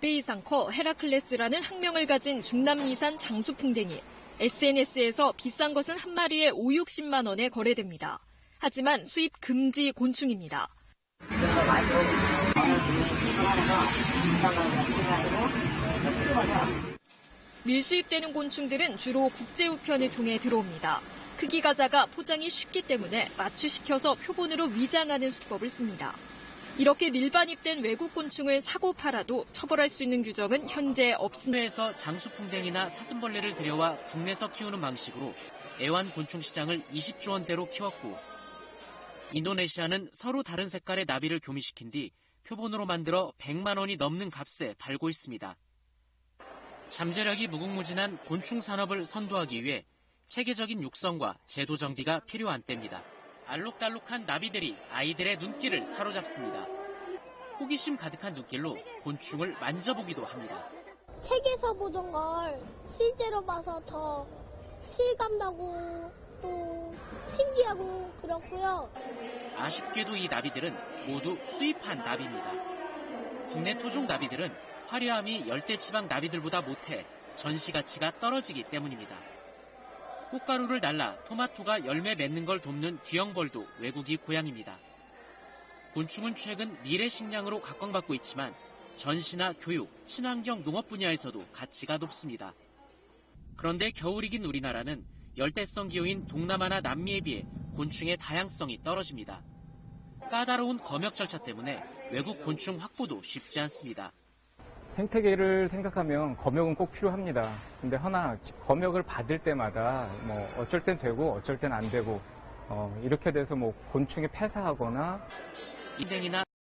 배 이상 커 헤라클레스라는 학명을 가진 중남미산 장수풍뎅이. SNS에서 비싼 것은 한 마리에 5, 60만 원에 거래됩니다. 하지만 수입 금지 곤충입니다. 밀수입되는 곤충들은 주로 국제 우편을 통해 들어옵니다. 크기가 작아 포장이 쉽기 때문에 마취시켜서 표본으로 위장하는 수법을 씁니다. 이렇게 밀반입된 외국 곤충을 사고 팔아도 처벌할 수 있는 규정은 현재 없습니다. 국내에서 장수풍뎅이나 사슴벌레를 들여와 국내에서 키우는 방식으로 애완 곤충 시장을 20조 원대로 키웠고 인도네시아는 서로 다른 색깔의 나비를 교미시킨 뒤 표본으로 만들어 100만 원이 넘는 값에 팔고 있습니다. 잠재력이 무궁무진한 곤충 산업을 선도하기 위해 체계적인 육성과 제도 정비가 필요한 때입니다. 알록달록한 나비들이 아이들의 눈길을 사로잡습니다. 호기심 가득한 눈길로 곤충을 만져보기도 합니다. 책에서 보던 걸 실제로 봐서 더 실감나고 또 신기하고 그렇고요. 아쉽게도 이 나비들은 모두 수입한 나비입니다. 국내 토종 나비들은 화려함이 열대 지방 나비들보다 못해 전시 가치가 떨어지기 때문입니다. 꽃가루를 날라 토마토가 열매 맺는 걸 돕는 귀형벌도 외국이 고향입니다. 곤충은 최근 미래 식량으로 각광받고 있지만 전시나 교육, 친환경 농업 분야에서도 가치가 높습니다. 그런데 겨울이긴 우리나라는 열대성 기후인 동남아나 남미에 비해 곤충의 다양성이 떨어집니다. 까다로운 검역 절차 때문에 외국 곤충 확보도 쉽지 않습니다. 생태계를 생각하면 검역은 꼭 필요합니다. 근데 하나 검역을 받을 때마다 뭐 어쩔 땐 되고 어쩔 땐 안 되고 어, 이렇게 돼서 뭐 곤충이 폐사하거나 인댕이나